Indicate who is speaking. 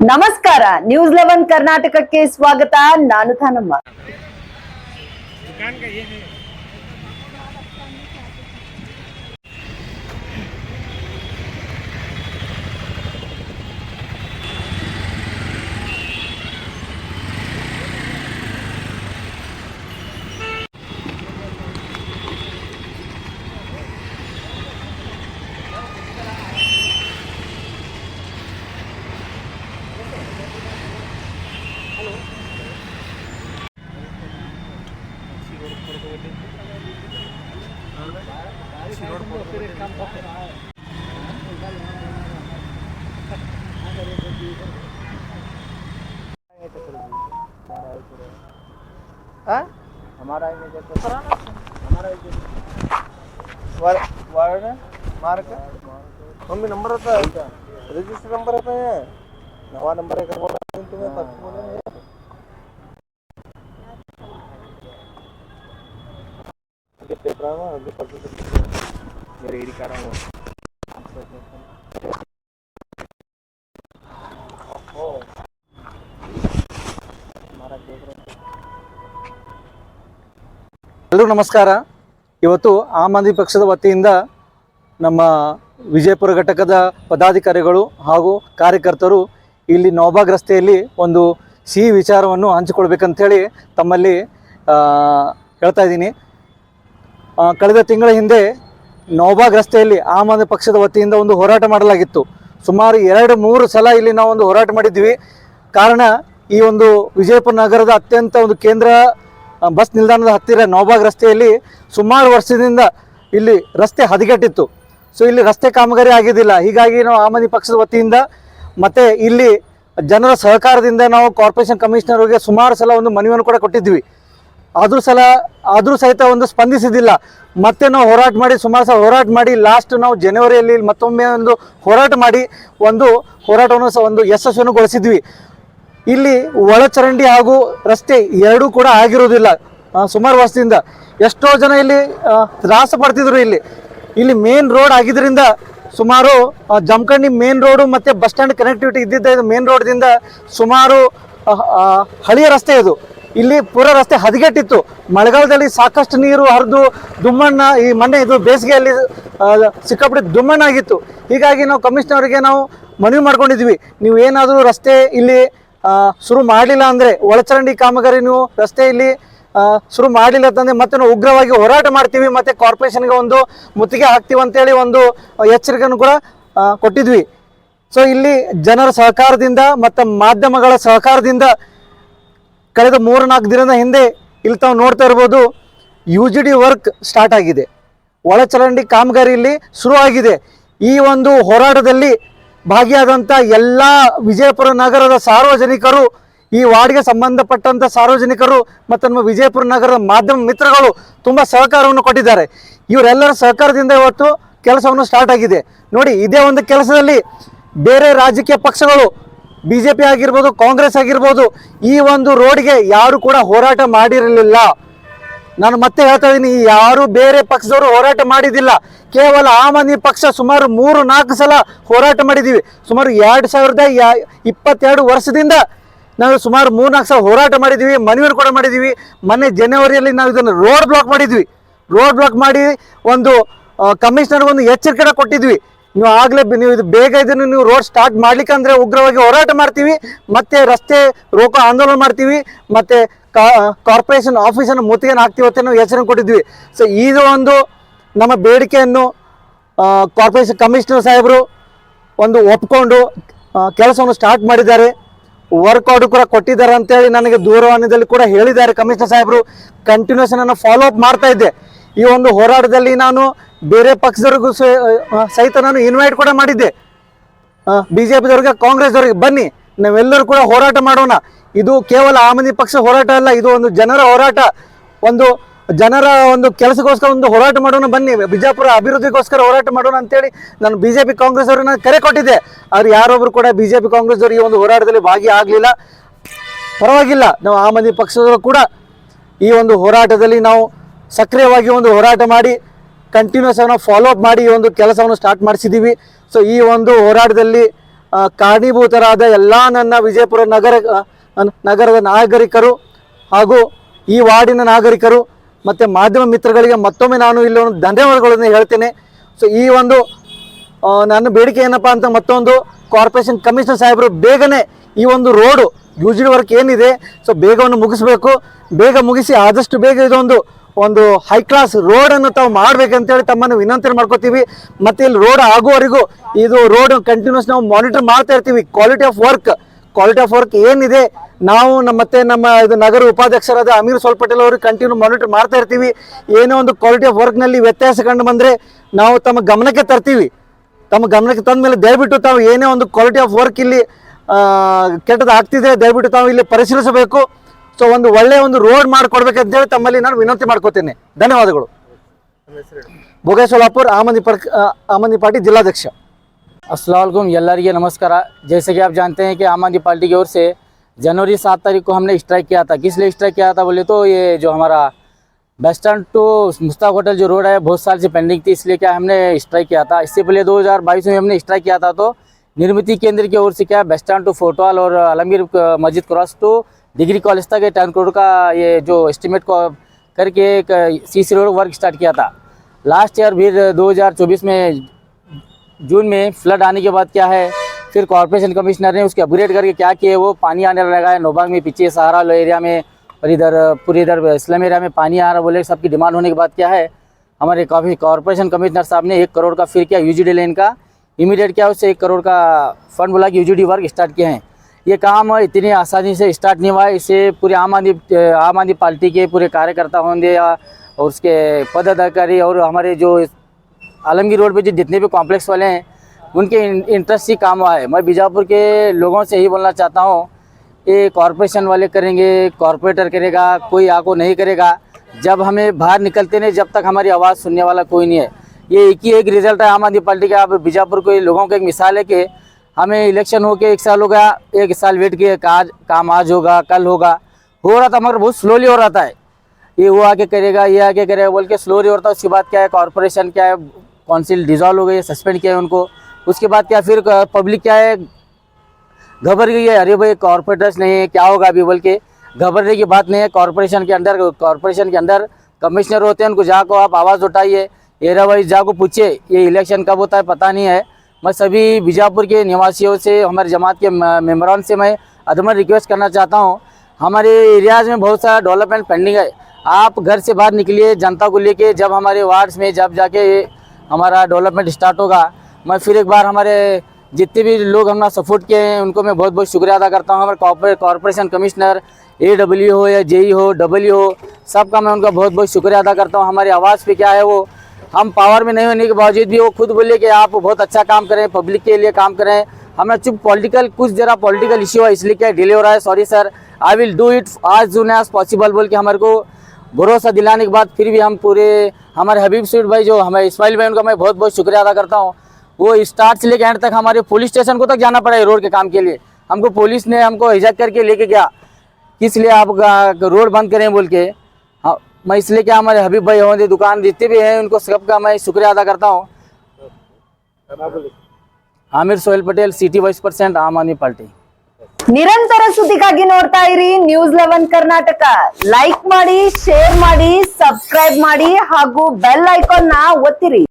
Speaker 1: ನಮಸ್ಕಾರ news eleven ಕರ್ನಾಟಕಕ್ಕೆ ಸ್ವಾಗತ. ನಾನು ತಾನಮ್ಮ
Speaker 2: हमारा वार्ड मार्क मम्मी नंबर होता रजिस्टर नंबर होता है? नवा नंबर है? तुम्हें
Speaker 3: Este ನಮಸ್ಕಾರ. ಇವತ್ತು ಆಮ್ ಆದ್ಮಿ ಪಕ್ಷದ ವತಿಯಿಂದ ನಮ್ಮ ವಿಜಯಪುರ ಘಟಕದ ಪದಾಧಿಕಾರಿಗಳು ಹಾಗೂ ಕಾರ್ಯಕರ್ತರು ಇಲ್ಲಿ ನವಾಬಾಗ್ ರಸ್ತೆಯಲ್ಲಿ ಒಂದು ಸಿಹಿ ವಿಚಾರವನ್ನು ಹಂಚಿಕೊಳ್ಬೇಕಂಥೇಳಿ ತಮ್ಮಲ್ಲಿ ಹೇಳ್ತಾ ಇದ್ದೀನಿ. ಕಳೆದ ತಿಂಗಳ ಹಿಂದೆ ನೌಬಾಗ್ ರಸ್ತೆಯಲ್ಲಿ ಆಮ್ ಆದ್ಮಿ ಪಕ್ಷದ ವತಿಯಿಂದ ಒಂದು ಹೋರಾಟ ಮಾಡಲಾಗಿತ್ತು. ಸುಮಾರು ಎರಡು ಮೂರು ಸಲ ಇಲ್ಲಿ ನಾವು ಒಂದು ಹೋರಾಟ ಮಾಡಿದ್ವಿ ಕಾರಣ ಈ ಒಂದು ವಿಜಯಪುರ ನಗರದ ಅತ್ಯಂತ ಒಂದು ಕೇಂದ್ರ ಬಸ್ ನಿಲ್ದಾಣದ ಹತ್ತಿರ ನೌಬಾಗ್ ರಸ್ತೆಯಲ್ಲಿ ಸುಮಾರು ವರ್ಷದಿಂದ ಇಲ್ಲಿ ರಸ್ತೆ ಹದಗೆಟ್ಟಿತ್ತು. ಸೊ, ಇಲ್ಲಿ ರಸ್ತೆ ಕಾಮಗಾರಿ ಆಗಿದ್ದಿಲ್ಲ. ಹೀಗಾಗಿ ನಾವು ಆಮ್ ಆದ್ಮಿ ಪಕ್ಷದ ವತಿಯಿಂದ ಮತ್ತು ಇಲ್ಲಿ ಜನರ ಸಹಕಾರದಿಂದ ನಾವು ಕಾರ್ಪೊರೇಷನ್ ಕಮಿಷನರ್ಗೆ ಸುಮಾರು ಸಲ ಒಂದು ಮನವಿಯನ್ನು ಕೂಡ ಕೊಟ್ಟಿದ್ವಿ ಆದರೂ ಸಲ, ಆದರೂ ಸಹಿತ ಒಂದು ಸ್ಪಂದಿಸಿದ್ದಿಲ್ಲ. ಮತ್ತೆ ನಾವು ಹೋರಾಟ ಮಾಡಿ, ಸುಮಾರು ಸಲ ಹೋರಾಟ ಮಾಡಿ ಲಾಸ್ಟ್ ನಾವು ಜನವರಿಯಲ್ಲಿ ಮತ್ತೊಮ್ಮೆ ಒಂದು ಹೋರಾಟ ಮಾಡಿ, ಒಂದು ಹೋರಾಟವನ್ನು ಸಹ ಒಂದು ಯಶಸ್ಸನ್ನು ಗೊಳಿಸಿದ್ವಿ ಇಲ್ಲಿ ಒಳಚರಂಡಿ ಹಾಗೂ ರಸ್ತೆ ಎರಡೂ ಕೂಡ ಆಗಿರೋದಿಲ್ಲ ಸುಮಾರು ವರ್ಷದಿಂದ ಎಷ್ಟೋ ಜನ ಇಲ್ಲಿ ತ್ರಾಸ ಪಡ್ತಿದ್ರು ಇಲ್ಲಿ. ಇಲ್ಲಿ ಮೇನ್ ರೋಡ್ ಆಗಿದ್ದರಿಂದ ಸುಮಾರು ಜಮಖಂಡಿ ಮೇನ್ ರೋಡು ಮತ್ತು ಬಸ್ ಸ್ಟ್ಯಾಂಡ್ ಕನೆಕ್ಟಿವಿಟಿ ಇದ್ದಿದ್ದ ಇದು ಮೇನ್ ರೋಡ್ದಿಂದ ಸುಮಾರು ಹಳೆಯ ರಸ್ತೆ ಇದು. ಇಲ್ಲಿ ಪೂರ ರಸ್ತೆ ಹದಗೆಟ್ಟಿತ್ತು. ಮಳೆಗಾಲದಲ್ಲಿ ಸಾಕಷ್ಟು ನೀರು ಹರಿದು ದುಮ್ಮಣ್ಣ, ಈ ಮೊನ್ನೆ ಇದು ಬೇಸಿಗೆಯಲ್ಲಿ ಸಿಕ್ಕಾಪಟ್ಟೆ ದುಮ್ಮಣ್ಣ ಆಗಿತ್ತು. ಹೀಗಾಗಿ ನಾವು ಕಮಿಷನರ್ಗೆ ನಾವು ಮನವಿ ಮಾಡ್ಕೊಂಡಿದ್ವಿ. ನೀವು ಏನಾದರೂ ರಸ್ತೆ ಇಲ್ಲಿ ಶುರು ಮಾಡಲಿಲ್ಲ ಅಂದರೆ ಒಳಚರಂಡಿ ಕಾಮಗಾರಿ ನೀವು ರಸ್ತೆ ಇಲ್ಲಿ ಶುರು ಮಾಡಲಿಲ್ಲ ಅಂತಂದರೆ ಮತ್ತೆ ನಾವು ಉಗ್ರವಾಗಿ ಹೋರಾಟ ಮಾಡ್ತೀವಿ, ಮತ್ತು ಕಾರ್ಪೊರೇಷನ್ಗೆ ಒಂದು ಮುತ್ತಿಗೆ ಹಾಕ್ತೀವಿ ಅಂತೇಳಿ ಒಂದು ಎಚ್ಚರಿಕೆಯನ್ನು ಕೂಡ ಕೊಟ್ಟಿದ್ವಿ. ಸೊ ಇಲ್ಲಿ ಜನರ ಸಹಕಾರದಿಂದ ಮತ್ತು ಮಾಧ್ಯಮಗಳ ಸಹಕಾರದಿಂದ ಕಳೆದ ಮೂರು ನಾಲ್ಕು ದಿನದ ಹಿಂದೆ ಇಲ್ಲಿ ತಾವು ನೋಡ್ತಾ ಇರ್ಬೋದು U G D work start ಆಗಿದೆ. ಒಳಚರಂಡಿ ಕಾಮಗಾರಿ ಇಲ್ಲಿ ಶುರು ಆಗಿದೆ. ಈ ಒಂದು ಹೋರಾಟದಲ್ಲಿ ಭಾಗಿಯಾದಂಥ ಎಲ್ಲ ವಿಜಯಪುರ ನಗರದ ಸಾರ್ವಜನಿಕರು, ಈ ವಾರ್ಡ್ಗೆ ಸಂಬಂಧಪಟ್ಟಂಥ ಸಾರ್ವಜನಿಕರು ಮತ್ತು ನಮ್ಮ ವಿಜಯಪುರ ನಗರದ ಮಾಧ್ಯಮ ಮಿತ್ರಗಳು ತುಂಬ ಸಹಕಾರವನ್ನು ಕೊಟ್ಟಿದ್ದಾರೆ. ಇವರೆಲ್ಲರ ಸಹಕಾರದಿಂದ ಇವತ್ತು ಕೆಲಸವನ್ನು ಸ್ಟಾರ್ಟ್ ಆಗಿದೆ. ನೋಡಿ, ಇದೇ ಒಂದು ಕೆಲಸದಲ್ಲಿ ಬೇರೆ ರಾಜಕೀಯ ಪಕ್ಷಗಳು ಬಿ ಜೆ ಪಿ ಆಗಿರ್ಬೋದು, ಕಾಂಗ್ರೆಸ್ ಆಗಿರ್ಬೋದು, ಈ ಒಂದು ರೋಡ್ಗೆ ಯಾರು ಕೂಡ ಹೋರಾಟ ಮಾಡಿರಲಿಲ್ಲ. ನಾನು ಮತ್ತೆ ಹೇಳ್ತಾ ಇದ್ದೀನಿ ಯಾರು ಬೇರೆ ಪಕ್ಷದವರು ಹೋರಾಟ ಮಾಡಿದ್ದಿಲ್ಲ ಕೇವಲ ಆಮ್ ಆದ್ಮಿ ಪಕ್ಷ ಸುಮಾರು ಮೂರು, ನಾಲ್ಕು ಸಲ ಹೋರಾಟ ಮಾಡಿದ್ದೀವಿ ಸುಮಾರು ಎರಡು ಸಾವಿರದ ಯಾ, ಇಪ್ಪತ್ತೆರಡು ವರ್ಷದಿಂದ ನಾವು ಸುಮಾರು ಮೂರು, ನಾಲ್ಕು ಸಲ ಹೋರಾಟ ಮಾಡಿದ್ದೀವಿ ಮನವಿಯನ್ನು ಕೂಡ ಮಾಡಿದ್ದೀವಿ ಮೊನ್ನೆ ಜನವರಿಯಲ್ಲಿ ನಾವು ಇದನ್ನು ರೋಡ್ ಬ್ಲಾಕ್ ಮಾಡಿದ್ವಿ. ರೋಡ್ ಬ್ಲಾಕ್ ಮಾಡಿ ಒಂದು ಕಮಿಷನರ್ ಒಂದು ಎಚ್ಚರಿಕೆ ಕೊಟ್ಟಿದ್ವಿ. ನೀವು ಆಗಲೇ ನೀವು ಇದು ಬೇಗ ಇದನ್ನು ನೀವು ರೋಡ್ ಸ್ಟಾರ್ಟ್ ಮಾಡ್ಲಿಕ್ಕೆ ಅಂದ್ರೆ ಉಗ್ರವಾಗಿ ಹೋರಾಟ ಮಾಡ್ತೀವಿ, ಮತ್ತೆ ರಸ್ತೆ ರೋಕೋ ಆಂದೋಲನ ಮಾಡ್ತೀವಿ, ಮತ್ತೆ ಕಾರ್ಪೊರೇಷನ್ ಆಫೀಸನ್ನು ಮುತ್ತಿಗೆನ ಹಾಕ್ತೀವಿ ಅಂತ ನಾವು ಕೊಟ್ಟಿದ್ವಿ. ಸೊ ಇದು ಒಂದು ನಮ್ಮ ಬೇಡಿಕೆಯನ್ನು ಕಾರ್ಪೊರೇಷನ್ ಕಮಿಷನರ್ ಸಾಹೇಬರು ಒಂದು ಒಪ್ಕೊಂಡು ಕೆಲಸವನ್ನು ಸ್ಟಾರ್ಟ್ ಮಾಡಿದ್ದಾರೆ. ವರ್ಕ್ ಕೂಡ ಕೊಟ್ಟಿದ್ದಾರೆ ಅಂತೇಳಿ ನನಗೆ ದೂರವಾಣಿದಲ್ಲಿ ಕೂಡ ಹೇಳಿದ್ದಾರೆ ಕಮಿಷನರ್ ಸಾಹೇಬರು. ಕಂಟಿನ್ಯೂಸ್ ಫಾಲೋ ಅಪ್ ಮಾಡ್ತಾ ಇದ್ದೆ. ಈ ಒಂದು ಹೋರಾಟದಲ್ಲಿ ನಾನು ಬೇರೆ ಪಕ್ಷದವ್ರಿಗೂ ಸಹಿತ ನಾನು ಇನ್ವೈಟ್ ಕೂಡ ಮಾಡಿದ್ದೆ. ಬಿ ಜೆ ಪಿದವ್ರಿಗೆ ಕಾಂಗ್ರೆಸ್ದವ್ರಿಗೆ, ಬನ್ನಿ, ನಾವೆಲ್ಲರೂ ಕೂಡ ಹೋರಾಟ ಮಾಡೋಣ. ಇದು ಕೇವಲ ಆಮದಿ ಪಕ್ಷ ಹೋರಾಟ ಅಲ್ಲ, ಇದು ಒಂದು ಜನರ ಹೋರಾಟ. ಒಂದು ಜನರ ಒಂದು ಕೆಲಸಕ್ಕೋಸ್ಕರ ಒಂದು ಹೋರಾಟ ಮಾಡೋಣ, ಬನ್ನಿ, ಬಿಜಾಪುರ ಅಭಿವೃದ್ಧಿಗೋಸ್ಕರ ಹೋರಾಟ ಮಾಡೋಣ ಅಂತೇಳಿ ನಾನು ಬಿ ಜೆ ಪಿ ಕಾಂಗ್ರೆಸ್ ಅವ್ರಿಗೆ ನಾನು ಕರೆ ಕೊಟ್ಟಿದ್ದೆ. ಆದ್ರೆ ಯಾರೊಬ್ರು ಕೂಡ ಬಿ ಜೆ ಪಿ ಕಾಂಗ್ರೆಸ್ದವ್ರು ಈ ಒಂದು ಹೋರಾಟದಲ್ಲಿ ಭಾಗಿಯಾಗಲಿಲ್ಲ. ಪರವಾಗಿಲ್ಲ, ನಾವು ಆಮ್ ಆದ್ಮಿ ಪಕ್ಷದವರು ಕೂಡ ಈ ಒಂದು ಹೋರಾಟದಲ್ಲಿ ನಾವು ಸಕ್ರಿಯವಾಗಿ ಒಂದು ಹೋರಾಟ ಮಾಡಿ ಕಂಟಿನ್ಯೂಸ್ ಆಗಿ ಫಾಲೋ ಅಪ್ ಮಾಡಿ ಈ ಒಂದು ಕೆಲಸವನ್ನು ಸ್ಟಾರ್ಟ್ ಮಾಡಿಸಿದ್ದೀವಿ ಸೊ ಈ ಒಂದು ಹೋರಾಟದಲ್ಲಿ ಕಾರಣೀಭೂತರಾದ ಎಲ್ಲ ನನ್ನ ವಿಜಯಪುರ ನಗರ ನಗರದ ನಾಗರಿಕರು ಹಾಗೂ ಈ ವಾರ್ಡಿನ ನಾಗರಿಕರು ಮತ್ತು ಮಾಧ್ಯಮ ಮಿತ್ರಗಳಿಗೆ ಮತ್ತೊಮ್ಮೆ ನಾನು ಇಲ್ಲಿ ಒಂದು ಧನ್ಯವಾದಗಳನ್ನು ಹೇಳ್ತೇನೆ. ಸೊ ಈ ಒಂದು ನನ್ನ ಬೇಡಿಕೆ ಏನಪ್ಪ ಅಂತ ಮತ್ತೊಂದು ಕಾರ್ಪೊರೇಷನ್ ಕಮಿಷನರ್ ಸಾಹೇಬರು ಬೇಗನೆ ಈ ಒಂದು ರೋಡು ಯೂಜ್ಡ್ ವರ್ಕ್ ಏನಿದೆ ಸೊ ಬೇಗವನ್ನು ಮುಗಿಸ್ಬೇಕು. ಬೇಗ ಮುಗಿಸಿ ಆದಷ್ಟು ಬೇಗ ಇದೊಂದು ಒಂದು ಹೈ ಕ್ಲಾಸ್ ರೋಡ್ ಅನ್ನು ತಾವು ಮಾಡ್ಬೇಕಂತೇಳಿ ತಮ್ಮನ್ನು ವಿನಂತಿ ಮಾಡ್ಕೋತೀವಿ. ಮತ್ತೆ ಇಲ್ಲಿ ರೋಡ್ ಆಗುವವರೆಗೂ ಇದು ರೋಡ್ ಕಂಟಿನ್ಯೂಸ್ ನಾವು ಮಾನಿಟರ್ ಮಾಡ್ತಾ ಇರ್ತೀವಿ. Quality of work quality of work ಏನಿದೆ? ನಾವು ನಮ್ಮ ಮತ್ತೆ ನಮ್ಮ ಇದು ನಗರ ಉಪಾಧ್ಯಕ್ಷರಾದ ಅಮೀರ್ ಸೋಲ್ ಪಟೇಲ್ ಅವರು ಕಂಟಿನ್ಯೂ ಮಾನಿಟರ್ ಮಾಡ್ತಾ ಇರ್ತೀವಿ. ಏನೋ ಒಂದು ಕ್ವಾಲಿಟಿ ಆಫ್ ವರ್ಕ್ನಲ್ಲಿ ವ್ಯತ್ಯಾಸ ಕಂಡು ಬಂದರೆ ನಾವು ತಮ್ಮ ಗಮನಕ್ಕೆ ತರ್ತೀವಿ. ತಮ್ಮ ಗಮನಕ್ಕೆ ತಂದ ಮೇಲೆ ದಯವಿಟ್ಟು ತಾವು ಏನೇ ಒಂದು ಕ್ವಾಲಿಟಿ ಆಫ್ ವರ್ಕ್ ಇಲ್ಲಿ ಕೆಟ್ಟದಾಗ್ತಿದ್ರೆ ಆಗ್ತಿದ್ರೆ ದಯವಿಟ್ಟು ತಾವು ಇಲ್ಲಿ ಪರಿಶೀಲಿಸಬೇಕು. ಸೊ ಒಂದು ಒಳ್ಳೆಯ ಒಂದು ರೋಡ್ ಮಾಡಿಕೊಡ್ಬೇಕಂತೇಳಿ ತಮ್ಮಲ್ಲಿ ನಾನು ವಿನಂತಿ ಮಾಡ್ಕೋತೇನೆ ಧನ್ಯವಾದಗಳು ಭೋಗೇ ಸೋಲಾಪುರ್ ಆಮ್ ಆದ್ಮಿ ಪರ್ ಆಮ್ ಆದ್ಮಿ ಪಾರ್ಟಿ ಜಿಲ್ಲಾಧ್ಯಕ್ಷ
Speaker 4: असलम ಎಲ್ಲರಿಗೆ नमस्कार जैसे कि आप जानते हैं कि आम आदमी पार्टी की ओर से जनवरी सात तारीख को हमने स्ट्राइक किया था किस लिए स्ट्राइक किया था बोले तो ये जो हमारा bus stand to Mushtaq hotel जो रोड है बहुत साल से पेंडिंग थी इसलिए क्या हमने स्ट्राइक किया था इससे पहले 2022 में हमने स्ट्राइक किया था तो निर्मिति केंद्र की ओर से क्या बस स्टैंड टू फोटोवाल और आलमगीर अ, मस्जिद क्रॉस टू डिग्री कॉलेज तक ये टेन करोड़ का ये जो एस्टिमेट को करके एक C C road work start किया था। लास्ट ईयर फिर 2024 में जून में फ्लड आने के बाद क्या है, फिर कॉरपोरेशन कमिश्नर ने उसके अपग्रेड करके क्या किए वो पानी आने लगा है नोबाग में, पीछे सहारा लो एरिया में और इधर पूरे इधर इस्लाम एरिया में पानी आ रहा बोले सबकी डिमांड होने के बाद क्या है, हमारे काफ़ी कॉरपोरेशन कमिश्नर साहब ने एक करोड़ का फिर किया यूजीडी लेन का। इमीडिएट क्या उससे एक करोड़ का फंड बोला कि यूजीडी वर्क स्टार्ट किए हैं। ये काम इतनी आसानी से स्टार्ट नहीं हुआ है। इसे पूरे आम आदमी आम आदमी पार्टी के पूरे कार्यकर्ता होंगे या और उसके पदाधिकारी और हमारे जो आलमगीर रोड पे जो जितने भी कॉम्प्लेक्स वाले हैं, उनके इंटरेस्ट से काम हुआ है। मैं बीजापुर के लोगों से ही बोलना चाहता हूँ ये कॉरपोरेशन वाले करेंगे कॉरपोरेटर करेगा, कोई आको नहीं करेगा। जब हमें बाहर निकलते नहीं, जब तक हमारी आवाज़ सुनने वाला कोई नहीं है। ये एक ही एक रिज़ल्ट है आम आदमी पार्टी का। आप बीजापुर के लोगों का एक मिसाल है कि हमें इलेक्शन हो के एक साल हो गया, एक साल वेट किए, आज काम आज होगा, कल होगा। हो रहा था मगर बहुत स्लोली हो रहा था ये। वो आके करेगा, ये आके करेगा, बोल के स्लो रही होता है उसके बाद क्या है कॉरपोरेशन क्या है काउंसिल डिजॉल्व हो गई है सस्पेंड किया है उनको। उसके बाद क्या, फिर पब्लिक क्या है, घबर गई है, अरे भाई कॉरपोरेटर्स नहीं है, क्या होगा अभी, बोल के। घबरने की बात नहीं है कॉरपोरेशन के अंदर कॉरपोरेशन के अंदर कमिश्नर होते हैं, उनको जाको आप आवाज़ उठाइए। एरिया वाइज जाको पूछिए, ये इलेक्शन कब होता है, पता नहीं है। मैं सभी बीजापुर के निवासियों से, हमारे जमात के मेम्बरान से मैं अदमन रिक्वेस्ट करना चाहता हूँ। हमारे एरियाज़ में बहुत सारा डेवलपमेंट पेंडिंग है। आप घर से बाहर निकलिए, जनता को लेके जब हमारे वार्ड्स में जब जाके हमारा डेवलपमेंट स्टार्ट होगा, मैं फिर एक बार हमारे जितने भी लोग हमारा सपोर्ट किए हैं, उनको मैं बहुत बहुत शुक्रिया अदा करता हूँ। हमारे कॉरपोरेशन कमिश्नर ए डब्ल्यू हो या जेई हो डब्ल्यू हो सबका मैं उनका बहुत बहुत शुक्रिया अदा करता हूँ। हमारी आवाज़ पे क्या है वो हम पावर में नहीं होने के बावजूद भी वो खुद बोले कि आप बहुत अच्छा काम करें पब्लिक के लिए काम करें। हमें चुप पॉलिटिकल कुछ जरा पॉलिटिकल इश्यू है, इसलिए क्या डिले हो रहा है? Sorry sir I will do it आज जून एज पॉसिबल बोल के हमारे को भरोसा दिलाने के बाद फिर भी हम पूरे, हमारे हबीब स्वीट भाई जो हमें इस्माइल भाई, उनका मैं बहुत बहुत शुक्रिया अदा करता हूँ। वो स्टार्ट से लेकर एंड तक हमारे पुलिस स्टेशन को तक जाना पड़ा है रोड के काम के लिए। हमको पुलिस ने हमको हिजक करके लेके गया। किस लिए आप रोड बंद करें बोल के? मैं इसलिए क्या हमारे हबीब भाई होंगे दुकान जितने भी हैं उनको सबका मैं शुक्रिया अदा करता हूँ Aamir Sohail Patel city vice president Aam Aadmi party
Speaker 1: ನಿರಂತರ ಸುದ್ದಿಗಾಗಿ ನೋಡ್ತಾ ಇರಿ ನ್ಯೂಸ್ ಲೆವೆನ್ ಕರ್ನಾಟಕ ಲೈಕ್ ಮಾಡಿ ಶೇರ್ ಮಾಡಿ ಸಬ್ಸ್ಕ್ರೈಬ್ ಮಾಡಿ ಹಾಗೂ ಬೆಲ್ ಐಕಾನ್ ನ ಒತ್ತಿರಿ